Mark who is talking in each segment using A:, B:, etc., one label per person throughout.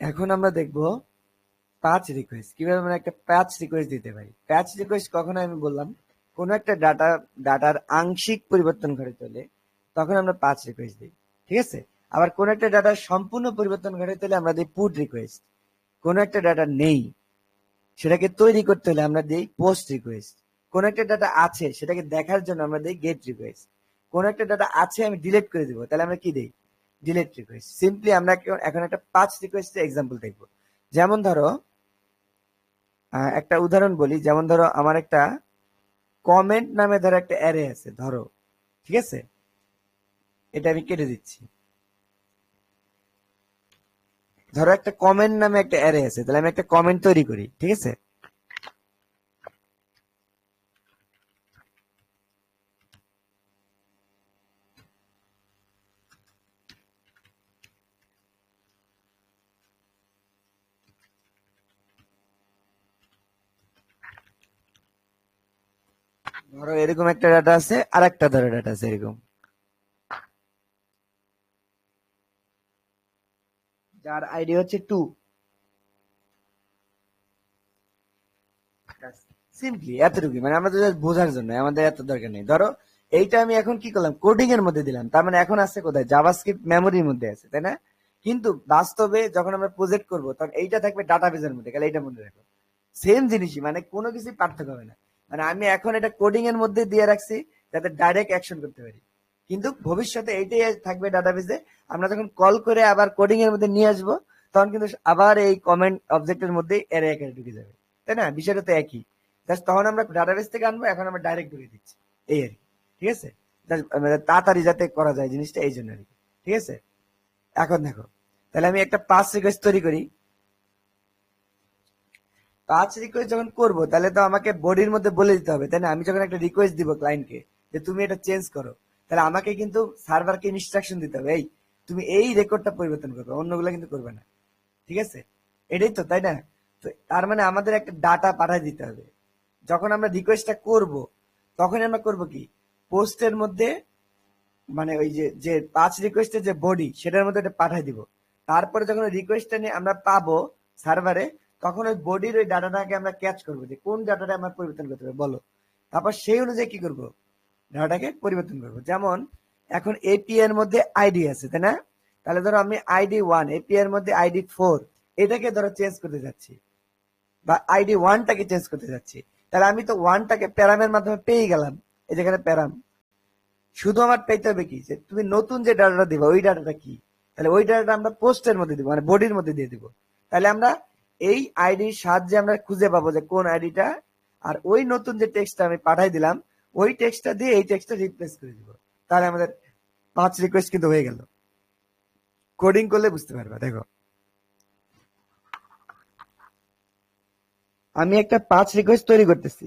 A: এখন আমরা দেখব প্যাচ রিকোয়েস্ট কীভাবে আমরা একটা প্যাচ রিকোয়েস্ট দিতে পারি? প্যাচ রিকোয়েস্ট কখনো আমি বললাম, কোন একটা ডাটা ডাটার আংশিক পরিবর্তন ঘটে হলে তখন আমরা প্যাচ রিকোয়েস্ট দিই। ঠিক আছে? আবার কোন একটা ডাটার সম্পূর্ণ পরিবর্তন ঘটে হলে আমরা দিই পুট রিকোয়েস্ট কোন একটা ডাটা নেই, সেটাকে তৈরি করতে হলে আমরা দিই পোস্ট রিকোয়েস্ট কোন একটা ডাটা আছে, সেটাকে দেখার জন্য আমরা দিই গেট রিকোয়েস্ট কোন একটা ডাটা আছে, আমি ডিলিট করে দিব, তাহলে আমরা কি দিই? ডিলিট রিকোয়েস্ট সিম্পলি আমরা এখন- একটা পাঁচ রিকোয়েস্টের এক্সাম্পল দেখব। যেমন ধরো একটা উদাহরণ বলি। যেমন ধরো, আমার একটা কমেন্ট নামে ধরো একটা অ্যারে আছে, ধরো। ঠিক আছে? এটা আমি কেটে দিচ্ছি। ধরো একটা কমেন্ট নামে একটা অ্যারে আছে, তাহলে আমি একটা কমেন্ট তৈরি করি। ঠিক আছে? ধরো এরকম একটা ডাটা আছে আর একটা ধরো ডাটা আছে এরকম। যার আইডি হচ্ছে টু সিম্পলি এতটুকুই। মানে just বোঝার জন্য আমাদের এত দরকার নেই। ধরো, এইটা আমি এখন কি করলাম? কোডিং এর মধ্যে দিলাম। তার মানে এখন আছে কোথায়? জাভাস্ক্রিপ্ট মেমোরির মধ্যে আছে, তাই না? কিন্তু বাস্তবে যখন আমরা প্রজেক্ট করব, তখন এইটা থাকবে ডাটাবেজের মধ্যে। তাহলে এইটা মনে রাখো। সেম জিনিসই মানে কোনো কিছু পার্থক্য হবে না। মানে আমি এখন এটা কোডিং এর মধ্যে দিয়ে রাখছি যাতে ডাইরেক্ট অ্যাকশন করতে পারি। কিন্তু ভবিষ্যতে এইটাই থাকবে ডাটাবেজে আমরা যখন কল করে আবার কোডিং এর মধ্যে নিয়ে আসব, তখন কিন্তু আবার এই কমেন্ট অবজেক্টের মধ্যে এর একারে ঢুকে যাবে। তাই না? বিষয়টা তো একই। জাস্ট তখন আমরা ডাটাবেস থেকে আনব, এখন আমরা ডাইরেক্ট ঢুকে দিচ্ছি। এই আর ঠিক আছে? মানে তাড়াতাড়ি যাতে করা যায় জিনিসটা, এই জন্য আর ঠিক আছে? এখন দেখো। তাহলে আমি একটা পাস রিকোয়েস্ট তৈরি করি। পাঁচ রিকোয়েস্ট যখন করব, তাহলে তো আমাকে বডির মধ্যে বলে দিতে হবে, তাই না? আমি যখন একটা রিকোয়েস্ট দিব ক্লায়েন্টকে যে তুমি এটা চেঞ্জ করো, তাহলে আমাকে কিন্তু সার্ভারকে ইনস্ট্রাকশন দিতে হবে, এই, তুমি এই রেকর্ডটা পরিবর্তন করবে, অন্যগুলো কিন্তু করবে না। ঠিক আছে? এটাই তো, তাই না? তো তার মানে আমাদের একটা ডাটা পাঠিয়ে দিতে হবে। যখন আমরা রিকোয়েস্টটা করব তখন আমরা করব কি? পোস্টের মধ্যে মানে ওই যে যে পাঁচ রিকোয়েস্টের যে বডি সেটার মধ্যে এটা পাঠিয়ে দিব। তারপরে যখন রিকোয়েস্টটা নিয়ে আমরা পাবো সার্ভারে তখন ওই বডির ওই ডাটাটাকে আমরা ক্যাচ করব যে কোন ডাটাটা আমরা পরিবর্তন করতে হবে বলো। তারপর সেই অনুযায়ী কি করব? ডাটাটাকে পরিবর্তন করব। যেমন, এখন এপি এর মধ্যে আইডি আছে, তাই না? তাহলে ধরো আমি আইডি ওয়ান এপি এর মধ্যে আইডি ফোর এটাকে ধরো চেঞ্জ করতে যাচ্ছি। বা আইডি ওয়ানটাকে চেঞ্জ করতে যাচ্ছি। তাহলে আমি তো ওয়ানটাকে প্যারামের মাধ্যমে পেয়ে গেলাম, এই যেখানে প্যারাম শুধু আমার পেতে হবে কি? যে তুমি নতুন যে ডাটাটা দিবা, ওই ডাটাটা কি? তাহলে ওই ডাটাটা আমরা পোস্টের মধ্যে দিব মানে বডির মধ্যে দিয়ে দিব। তাহলে আমরা এই আইডির সাহায্যে আমরা খুঁজে পাবো যে কোন আইডিটা, আর ওই নতুন যে টেক্সটটা আমি পাঠাই দিলাম, ওই টেক্সটটা দিয়ে এই টেক্সটটা রিপ্লেস করে দিব। তাহলে আমাদের পাঁচ রিকোয়েস্ট কিন্তু হয়ে গেল। কোডিং করলে বুঝতে পারবা, দেখো। আমি একটা পাঁচ রিকোয়েস্ট তৈরি করতেছি।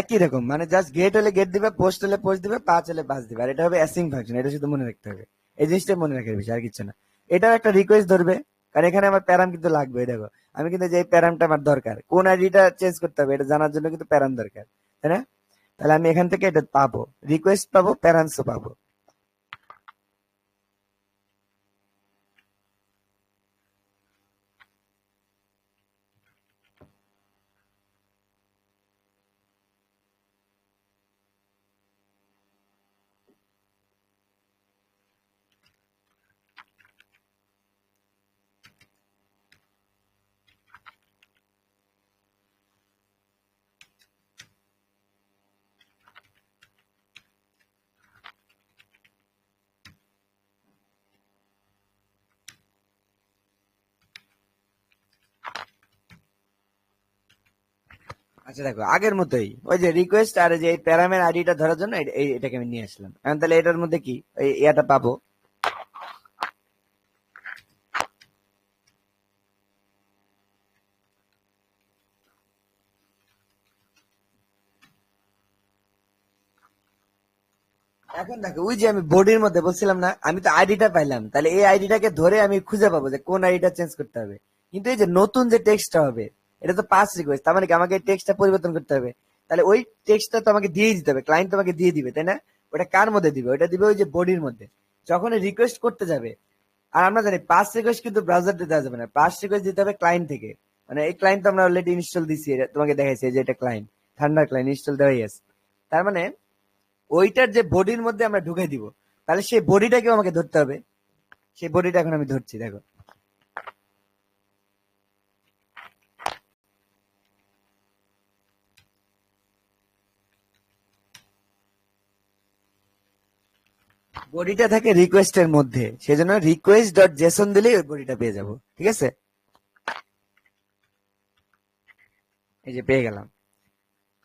A: একই রকম। মানে জাস্ট গেট হলে গেট দিবে পোস্ট হলে পোস্ট দিবে, পাঁচ হলে পাঁচ দিবে। আর এটা হবে অ্যাসিং ফাংশন এটা শুধু মনে রাখতে হবে। এই জিনিসটা মনে রাখার বিষয়, আর কিছু না। এটাও একটা রিকোয়েস্ট ধরবে, কারণ এখানে আমার প্যারাম কিন্তু লাগবে দেখো। আমি কিন্তু যে প্যারামটা আমার দরকার, কোন আইডিটা চেঞ্জ করতে হবে, এটা জানার জন্য কিন্তু প্যারাম দরকার, তাই না? তাহলে আমি এখান থেকে এটা পাবো। রিকোয়েস্ট পাবো, প্যারামসও পাবো। আচ্ছা দেখো, আগের মতোই। ওই যে রিকোয়েস্ট আর যে প্যারামের আইডিটা ধরার জন্য এটাকে আমি নিয়ে আসলাম। এখন তাহলে এটার মধ্যে কি? ইয়াটা পাবো। এখন দেখো, ওই যে আমি বডির মধ্যে বলছিলাম না, আমি তো আইডিটা পাইলাম। তাহলে এই আইডিটাকে ধরে আমি খুঁজে পাবো যে কোন আইডিটা চেঞ্জ করতে হবে। কিন্তু এই যে নতুন যে টেক্সটটা হবে এটা তো পাস রিকোয়েস্ট তার মানে আমাকে টেক্সটটা পরিবর্তন করতে হবে। তাহলে ওই টেক্সটটা তো আমাকে দিয়ে দিতে হবে ক্লায়েন্ট তোমাকে দিয়ে দিবে, তাই না? ওটা কার মধ্যে দিবে? ওটা দিবে ওই যে বডির মধ্যে। যখন রিকোয়েস্ট করতে যাবে, আর আমরা জানি পাস রিকোয়েস্ট কিন্তু ব্রাউজার দিতে যাবে না পাস রিকোয়েস্ট দিতে হবে ক্লায়েন্ট থেকে। মানে এই ক্লায়েন্ট তো আমরা অলরেডি ইনস্টল দিছি তোমাকে দেখাইছি যে এটা ক্লায়েন্ট ঠান্ডার ক্লায়েন্ট ইনস্টল দেওয়াই আছে। তার মানে ওইটার যে বডির মধ্যে আমরা ঢুকে দিব, তাহলে সেই বডিটাকেও আমাকে ধরতে হবে। সেই বডিটা এখন আমি ধরছি, দেখো। বডিটা থাকে রিকোয়েস্টের মধ্যে। সেজন্য রিকোয়েস্ট ডট জেসন দিলেই ওই বডিটা পেয়ে যাব। ঠিক আছে? এই যে পেয়ে গেলাম।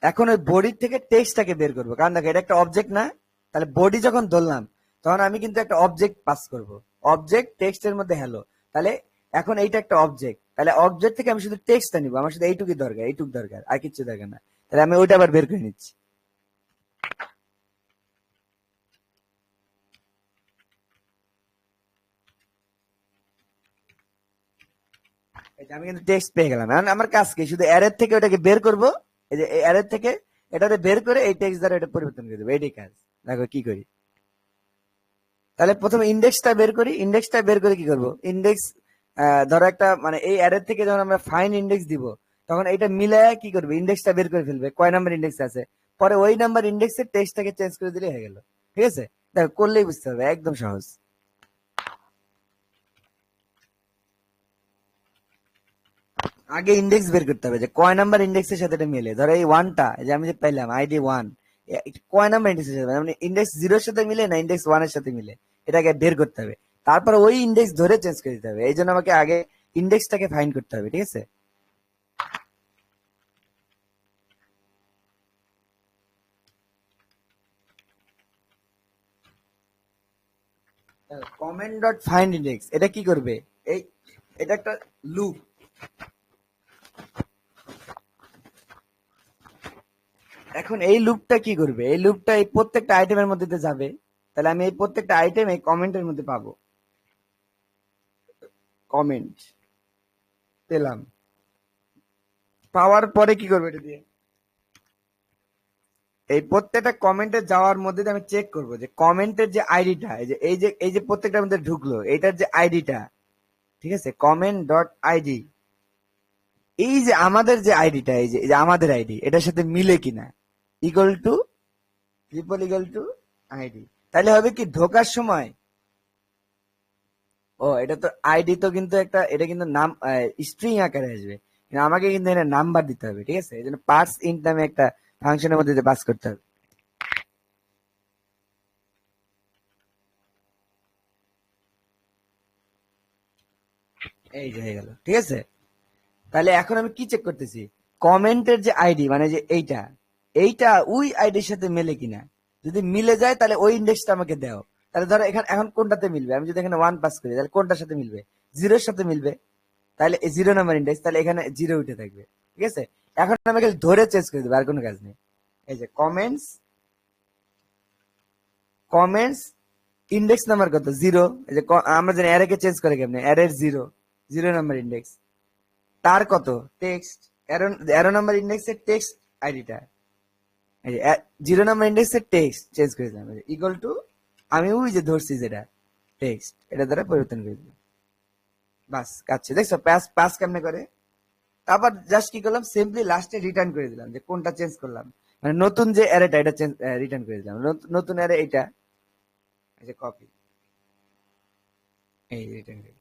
A: এখন ওই বডির থেকে টেক্সটটাকে বের করব। কারণ দেখো, এটা একটা অবজেক্ট না। তাহলে বডি যখন ধরলাম, তখন আমি কিন্তু একটা অবজেক্ট পাস করব। অবজেক্ট টেক্সটের মধ্যে হ্যালো তাহলে এখন এইটা একটা অবজেক্ট তাহলে অবজেক্ট থেকে আমি শুধু টেক্সটটা নিবো। আমার শুধু এইটুকুই দরকার, এইটুকু দরকার, আর কিছু দরকার না। তাহলে আমি ওইটা আবার বের করে নিচ্ছি। আমি কিন্তু টেক্সট পেয়ে গেলাম। আমার কাজ কি? শুধু অ্যারের থেকে ওটাকে বের করব অ্যারের থেকে এটাতে বের করে এই টেক্সট দ্বারা এটা পরিবর্তন করে দেবো। এটাই কাজ। দেখো কি করি? তাহলে প্রথমে ইন্ডেক্সটা বের করি। ইন্ডেক্সটা বের করে কি করব? ইন্ডেক্স ধরো একটা মানে এই অ্যারের থেকে যখন আমরা ফাইন ইন্ডেক্স দিব, তখন এটা মিলায় কি করবে? ইন্ডেক্সটা বের করে ফেলবে। কয় নাম্বার ইন্ডেক্স আছে? পরে ওই নাম্বার ইন্ডেক্সের টেক্সটটাকে চেঞ্জ করে দিলে হয়ে গেল। ঠিক আছে? দেখো, করলেই বুঝতে হবে। একদম সহজ। আগে ইন্ডেক্স বের করতে হবে যে কয় নাম্বার ইন্ডেক্সের সাথে এটা মিলে। ধরো এই ওয়ানটা যে আমি যে পেলাম আইডি ওয়ান কয় নাম্বার ইন্ডেক্সের সাথে? মানে ইন্ডেক্স জিরোর সাথে মিলে না ইন্ডেক্স ওয়ানের সাথে মিলে? এটাকে বের করতে হবে। তারপর ওই ইন্ডেক্স ধরে চেঞ্জ করে দিতে হবে। এই জন্য আমাকে আগে ইন্ডেক্সটাকে ফাইন্ড করতে হবে, ঠিক আছে? কমেন্ট ডট ফাইন্ড ইন্ডেক্স এটা কি করবে? এই, এটা একটা লুপ এখন এই লুপটা কি করবে? এই লুপটা এই প্রত্যেকটা আইটেমের মধ্যে যাবে। তাহলে আমি এই প্রত্যেকটা আইটেম এই কমেন্টের মধ্যে পাবো। কমেন্ট পেলাম। পাওয়ার পরে কি করবে এটা দিয়ে? এই প্রত্যেকটা কমেন্টে যাওয়ার মধ্যে আমি চেক করব যে কমেন্টের যে আইডিটা এই যে এই যে এই যে প্রত্যেকটার মধ্যে ঢুকলো, এটার যে আইডিটা ঠিক আছে? কমেন্ট ডট আইডি এই যে আমাদের যে আইডিটা এই যে আমাদের আইডি এটার সাথে মিলে কিনা? Equal to triple equal to ID তাহলে হবে কি, ঢোকার সময়, ও, এটা তো আইডি তো কিন্তু একটা, এটা কিন্তু নাম স্ট্রিং আকারে আসবে। কিন্তু আমাকে কিন্তু এটা নাম্বার দিতে হবে, ঠিক আছে? এই জন্য পার্টস ইন্ট নামে একটা ফাংশনের মধ্যে পাস করতে হবে। এই যে, হয়ে গেল, ঠিক আছে? তাহলে এখন আমি কি চেক করতেছি? কমেন্টের যে আইডি মানে যে এইটা এইটা ওই আইডির সাথে মেলে কিনা? যদি মিলে যায়, তাহলে ওই ইন্ডেক্সটা আমাকে দাও। তাহলে ধরো এখানে এখন কোনটাতে মিলবে? আমি যদি এখানে ওয়ান পাস করি, তাহলে কোনটার সাথে মিলবে? জিরোর সাথে মিলবে। তাহলে জিরো নাম্বার ইন্ডেক্স তাহলে এখানে জিরো উঠে থাকবে। ঠিক আছে? এখন আমাকে ধরে চেঞ্জ করে দেবো, আর কোনো কাজ নেই। এই যে কমেন্টস কমেন্টস ইন্ডেক্স নাম্বার কত? জিরো। এই যে আমরা জানি অ্যারেকে চেঞ্জ করে কেমনে? অ্যারের জিরো। জিরো নাম্বার ইন্ডেক্স তার কত? টেক্সট অ্যারো অ্যারো নাম্বার ইন্ডেক্সের টেক্সট আইডিটা জিরো নাম্বার ইন্ডেক্সের টেক্সট চেঞ্জ করে দিলাম। ইকুয়াল টু আমি ওই যে ধরছি যেটা টেক্সট এটা দ্বারা পরিবর্তন করে দিলাম। বাস কাছে দেখছ পাস পাস কেমনে করে? তারপর জাস্ট কি করলাম? সিম্পলি লাস্টে রিটার্ন করে দিলাম, যে কোনটা চেঞ্জ করলাম। মানে নতুন যে অ্যারেটা এটা চেঞ্জ রিটার্ন করে দিলাম। নত- নতুন অ্যারে এইটা যে কপি এই রিটার্ন করে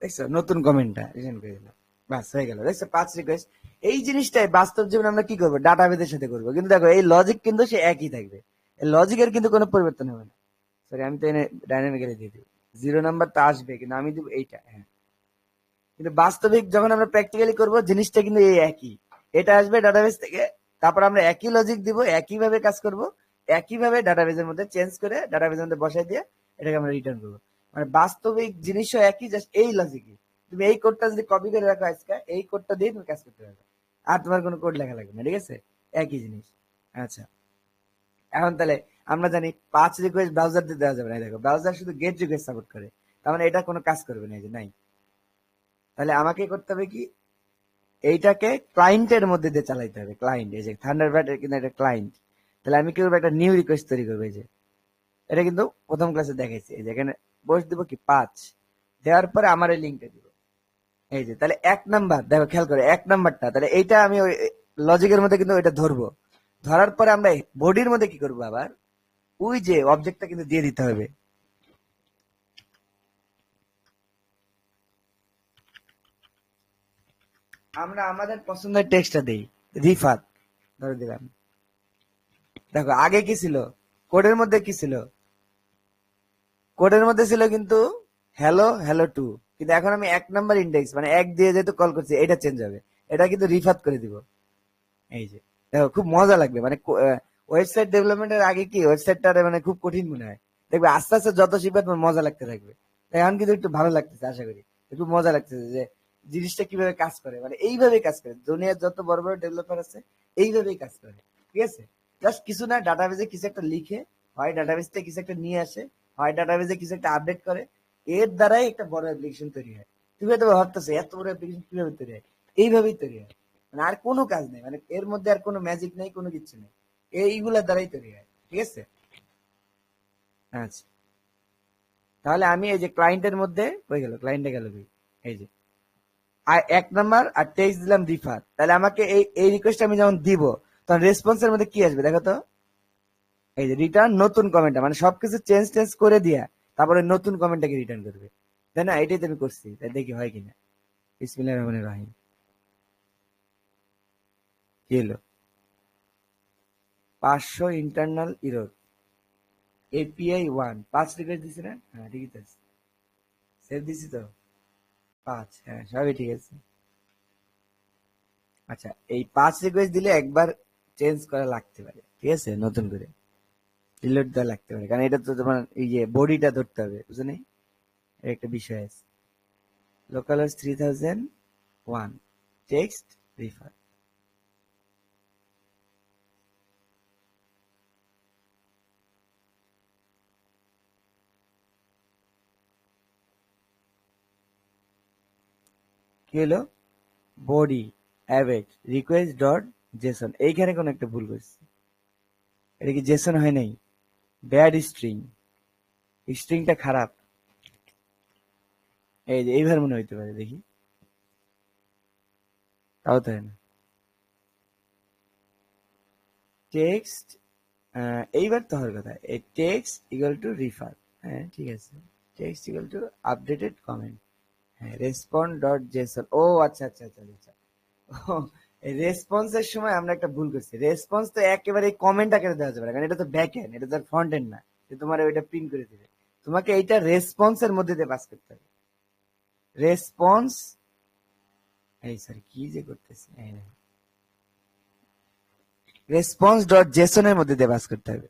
A: দেখছ, নতুন কমেন্টটা রিটার্ন করে দিলাম। বাস, হয়ে গেল। দেখছ, পাঁচ রিকোয়েস্ট এই জিনিসটাই বাস্তব জীবনে আমরা কি করব? ডাটাবেজের সাথে করব। কিন্তু দেখো, এই লজিক কিন্তু সে একই থাকবে। লজিকের কিন্তু কোনো পরিবর্তন হবে না। সরি আমি তো এনে ডাইনামিক্যালি দিয়ে দিব। জিরো নাম্বার তো আসবে, কিন্তু আমি দিব এইটা হ্যাঁ। কিন্তু বাস্তবিক যখন আমরা প্র্যাকটিক্যালি করব, জিনিসটা কিন্তু এই একই। এটা আসবে ডাটাবেস থেকে, তারপর আমরা একই লজিক দিব একই ভাবে কাজ করব একই ভাবে ডাটাবেসের মধ্যে চেঞ্জ করে ডাটাবেসের মধ্যে বসাই দিয়ে এটাকে আমরা রিটার্ন করব। মানে বাস্তবিক জিনিসও একই জাস্ট এই লজিকই তুমি এই কোডটা যদি কপি করে রাখো আজকে, এই কোডটা দিয়ে তুমি কাজ করতে পারবে। আর তোমার কোনো কোড লেখা লাগবে না, ঠিক আছে? একই জিনিস। আচ্ছা। এখন তাহলে আমরা জানি পাঁচ রিকোয়েস্ট ব্রাউজার দিয়ে দেওয়া যাবে না। দেখো ব্রাউজার শুধু গেট রিকোয়েস্ট সাপোর্ট করে। তার মানে এটা কোনো কাজ করবে না যে নাই। তাহলে আমাকে করতে হবে কি? এইটাকে ক্লায়েন্টের মধ্যে দিয়ে চালাইতে হবে ক্লায়েন্ট এই যে থান্ডারবার্ড এর কিন্তু একটা ক্লায়েন্ট তাহলে আমি কি করব একটা নিউ রিকোয়েস্ট তৈরি করব, এই যে? এটা কিন্তু প্রথম ক্লাসে দেখাইছি। এই যে এখানে বস দিব কি? পাঁচ। দেওয়ার পরে আমার এই লিঙ্কটা দিব। এই যে, তাহলে এক নাম্বার, দেখো খেয়াল করে, এক নাম্বারটা, তাহলে এইটা আমি ওই লজিকের মধ্যে কিন্তু এটা ধরবো। ধরার পরে আমরা বডির মধ্যে কি করব আবার? ওই যে অবজেক্টটা কিন্তু দিয়ে দিতে হবে। আমরা আমাদের পছন্দের টেক্সটটা দেই, রিফাত, ধরে দিলাম। দেখো, আগে কি ছিল? কোডের মধ্যে কি ছিল? কোডের মধ্যে ছিল কিন্তু হ্যালো হ্যালো টু কিন্তু এখন আমি এক নাম্বার ইন্ডেক্স মানে এক দিয়ে যেহেতু কল করছি, এটা চেঞ্জ হবে। এটা কিন্তু রিফাত করে দিব। এই যে, দেখো, খুব মজা লাগবে। মানে ওয়েবসাইট ডেভেলপমেন্টের আগে কি ওয়েবসাইটটা মানে খুব কঠিন মনে হয়। দেখবে আস্তে আস্তে যত শিখবে তোমার মজা লাগতে থাকবে। তাই এখন কিন্তু একটু ভালো লাগতেছে, আশা করি। একটু মজা লাগতেছে যে, জিনিসটা কীভাবে কাজ করে। মানে এইভাবেই কাজ করে। দুনিয়ার যত বড় বড় ডেভেলপার আছে, এইভাবেই কাজ করে। ঠিক আছে? জাস্ট কিছু না ডাটাবেজে কিছু একটা লিখে, হয় ডাটাবেজ কিছু একটা নিয়ে আসে, হয় ডাটাবেজে কিছু একটা আপডেট করে। এর দ্বারাই একটা বড় অ্যাপ্লিকেশন তৈরি হয়। তুমি হয়তো ভাবতেছো, এত বড় অ্যাপ্লিকেশন কীভাবে তৈরি হয়? এইভাবেই তৈরি হয়। মানে আর কোনো কাজ নেই মানে এর মধ্যে আর কোনো ম্যাজিক নেই, কোনো কিছু নেই। এইগুলোর দ্বারাই তৈরি হয়, ঠিক আছে? আচ্ছা। তাহলে আমি এই যে ক্লায়েন্টের মধ্যে, হয়ে গেল ক্লায়েন্টে গেল এই যে। আর এক নাম্বার, আর টেক্সট দিলাম রিফার তাহলে আমাকে এই এই রিকোয়েস্ট আমি যেমন দিব, তখন রেসপন্সের মধ্যে কি আসবে, দেখো তো? এই যে রিটার্ন নতুন কমেন্টটা মানে সবকিছু চেঞ্জ টেঞ্জ করে দিয়া তারপরে নতুন কমেন্টটাকে রিটার্ন করবে। তাই না? এটাই তো আমি করছি। তাই দেখি হয় কিনা। বিসমিল্লাহ রহমানির রহিম। কি হলো? পাঁচশো ইন্টারনাল ইরোর এপিআই ওয়ান পাঁচ রিকোয়েস্ট দিছি না? হ্যাঁ ঠিকই তো আছে। সেভ দিছি তো? পাঁচ। হ্যাঁ সবই ঠিক আছে। আচ্ছা এই পাঁচ রিকোয়েস্ট দিলে একবার চেঞ্জ করা লাগতে পারে। ঠিক আছে? নতুন করে। রিলোড দেওয়া লাগতে পারে। কারণ এটা তো তোমার এই যে বডিটা ধরতে হবে বুঝো নেই এর একটা বিষয় আছে। Local three thousand one text refer কি হলো? Body await request dot JSON এইখানে কোনো একটা ভুল করছি। এটা কি জেসন হয় নাই? Bad string. স্ট্রিংটা খারাপ। এই যে এইবার মনে হইতে পারে, দেখি। তাও তো হয় না? টেক্সট এইবার তো হওয়ার কথা। এই টেক্সট ইকুয়াল টু রিফার হ্যাঁ ঠিক আছে। Text equal to updated comment হ্যাঁ রেসপন্ড ডট জেসন ও আচ্ছা আচ্ছা আচ্ছা আচ্ছা। রেসপন্সের সময় আমরা একটা ভুল করছি। রেসপন্স তো একেবারে কমেন্ট আকারে দেওয়া যাবে কারণ এটা তো ব্যাক এন্ড এটা তো ফ্রন্ট এন্ড না। যে তোমার ওইটা প্রিন্ট করে দিবে। তোমাকে এইটা রেসপন্সের মধ্যে দিয়ে পাস করতে হবে। রেসপন্স এই স্যার কি যে করতেছি রেসপন্স ডট জেসনের মধ্যে দিয়ে পাস করতে হবে।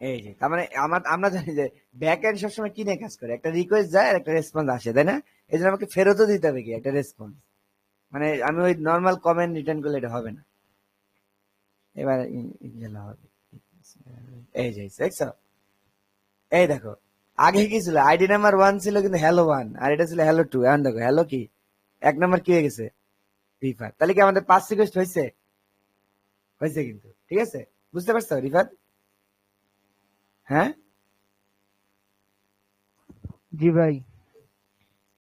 A: এই যে, তার মানে আমার, আমরা জানি যে ব্যাক এন্ড সবসময় কি নিয়ে কাজ করে। একটা রিকোয়েস্ট যায় একটা রেসপন্স আসে, তাই না? এই জন্য আমাকে ফেরতও দিতে হবে কি একটা রেসপন্স মানে আমি ওই নর্মাল কমেন্ট রিটার্ন করলে এটা হবে না। এবার হবে। এই যে, দেখছ? এই দেখো, আগে কি ছিল? আইডি নাম্বার ওয়ান ছিল কিন্তু হ্যালো ওয়ান আর এটা ছিল হ্যালো টু এখন দেখো হ্যালো কি? এক নাম্বার কি হয়ে গেছে? রিফার তাহলে কি আমাদের পাঁচ রিকোয়েস্ট হয়েছে? হয়েছে কিন্তু, ঠিক আছে? বুঝতে পারছ রিফার
B: জি ভাই।